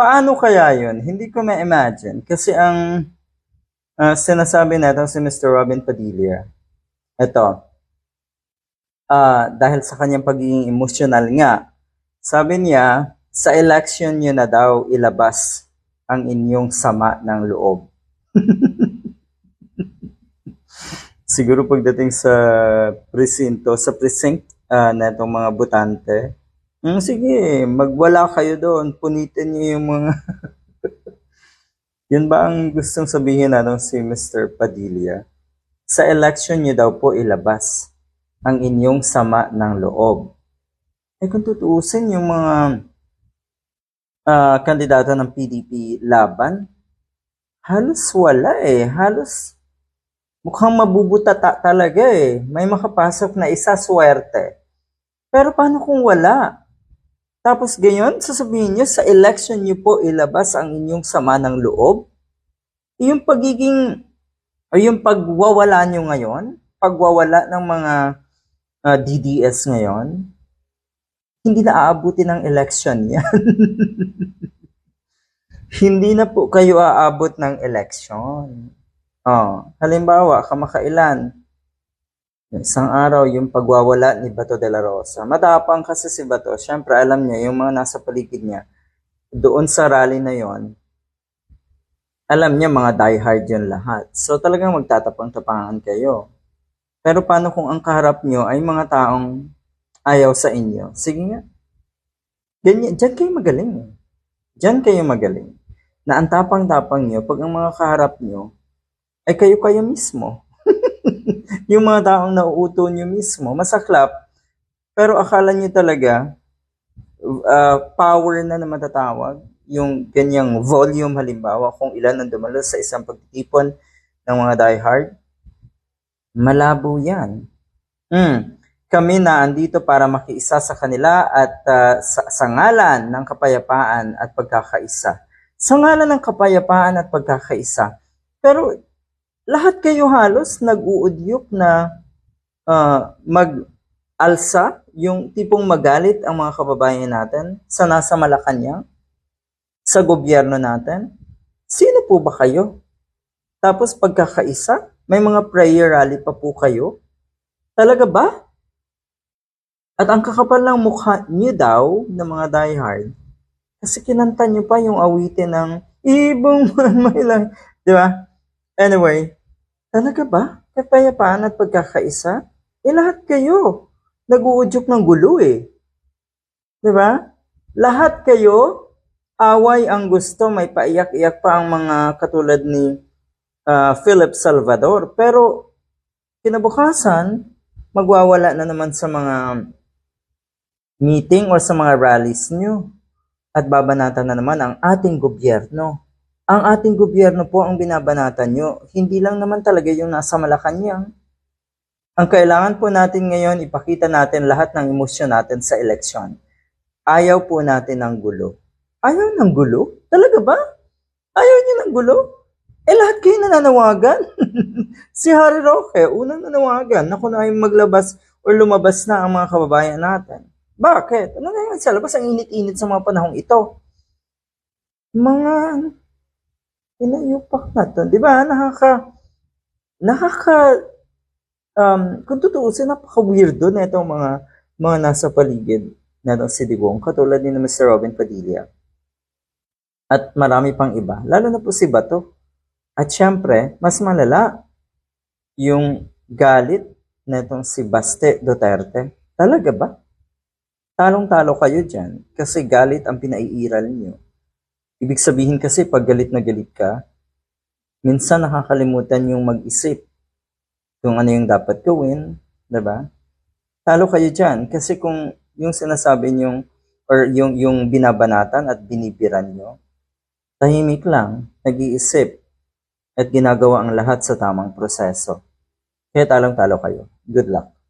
Paano kaya yun? Hindi ko ma-imagine. Kasi ang ah, sinasabi natin si Mr. Robin Padilla, ito, ah, dahil sa kanyang pagiging emotional nga, sabi niya, sa election nyo na daw ilabas ang inyong sama ng loob. Siguro pagdating sa presinto, sa precinct ah, na itong mga botante, mm, sige, magwala kayo doon, punitin niyo yung mga... Yun ba ang gustong sabihin natin si Mr. Padilla? Sa election niyo daw po ilabas ang inyong sama ng loob. Eh kung tutuusin yung mga ah, kandidato ng PDP laban, halos wala eh. Halos mukhang mabubutata talaga eh. May makapasok na isa swerte. Pero paano kung wala? Tapos gayon, sasabihin nyo, sa election nyo po ilabas ang inyong sama ng loob? Yung pagiging, o yung pagwawala nyo ngayon, pagwawala ng mga ah, DDS ngayon, hindi na aabuti ng election yan. hindi na po kayo aabot ng election. Oh, halimbawa, kamakailan, isang araw yung pagwawala ni Bato de la Rosa. Matapang kasi si Bato. Siyempre, alam niya, yung mga nasa paligid niya, doon sa rally na yon, alam niya mga diehard yun lahat. So talagang magtatapang-tapangan kayo. Pero paano kung ang kaharap niyo ay mga taong ayaw sa inyo? Sige nga. Ganyan, dyan kayo magaling. eh. Dyan kayo magaling. Na ang tapang-tapang niyo, pag ang mga kaharap niyo, ay kayo-kayo mismo. yung mga taong nauuto niyo mismo, masaklap, pero akala niyo talaga, uh, power na na matatawag, yung ganyang volume halimbawa, kung ilan ang dumalo sa isang pagtitipon ng mga diehard, malabo yan. Hmm. Kami na andito para makiisa sa kanila at uh, sa, sa ngalan ng kapayapaan at pagkakaisa. Sa ngalan ng kapayapaan at pagkakaisa. Pero lahat kayo halos nag-uudyok na uh, mag-alsa, yung tipong magalit ang mga kababayan natin sa nasa Malacanang, sa gobyerno natin. Sino po ba kayo? Tapos pagkakaisa, may mga prayer rally pa po kayo? Talaga ba? At ang kakapal ng mukha niyo daw ng mga diehard, kasi kinanta niyo pa yung awitin ng Ibong may lang. Di ba? Anyway, talaga ba? Kapayapaan at pagkakaisa? Eh lahat kayo. Nag-uudyok ng gulo eh. Di ba? Lahat kayo, away ang gusto. May paiyak-iyak pa ang mga katulad ni ah, Philip Salvador. Pero kinabukasan, magwawala na naman sa mga meeting or sa mga rallies nyo. At babanatan na naman ang ating gobyerno. Ang ating gobyerno po ang binabanatan nyo. Hindi lang naman talaga yung nasa Malacanang. Ang kailangan po natin ngayon, ipakita natin lahat ng emosyon natin sa eleksyon. Ayaw po natin ng gulo. Ayaw ng gulo? Talaga ba? Ayaw niyo ng gulo? Eh lahat kayo nananawagan. si Harry Roque, unang nanawagan na kung ay maglabas o lumabas na ang mga kababayan natin. Bakit? Ano nga sa labas? Ang init-init sa mga panahong ito. Mga inayupak na to. Di ba? Nakaka, nakaka, um, kung tutuusin, napaka-weirdo na itong mga, mga nasa paligid na itong si Digong, katulad ni Mr. Robin Padilla. At marami pang iba, lalo na po si Bato. At syempre, mas malala yung galit na itong si Baste Duterte. Talaga ba? Talong-talo kayo dyan kasi galit ang pinaiiral niyo. Ibig sabihin kasi pag galit na galit ka, minsan nakakalimutan yung mag-isip kung ano yung dapat gawin, 'di ba? Talo kayo dyan kasi kung yung sinasabi niyo or yung yung binabanatan at binibiran nyo, tahimik lang, nag-iisip at ginagawa ang lahat sa tamang proseso. Kaya talong-talo kayo. Good luck.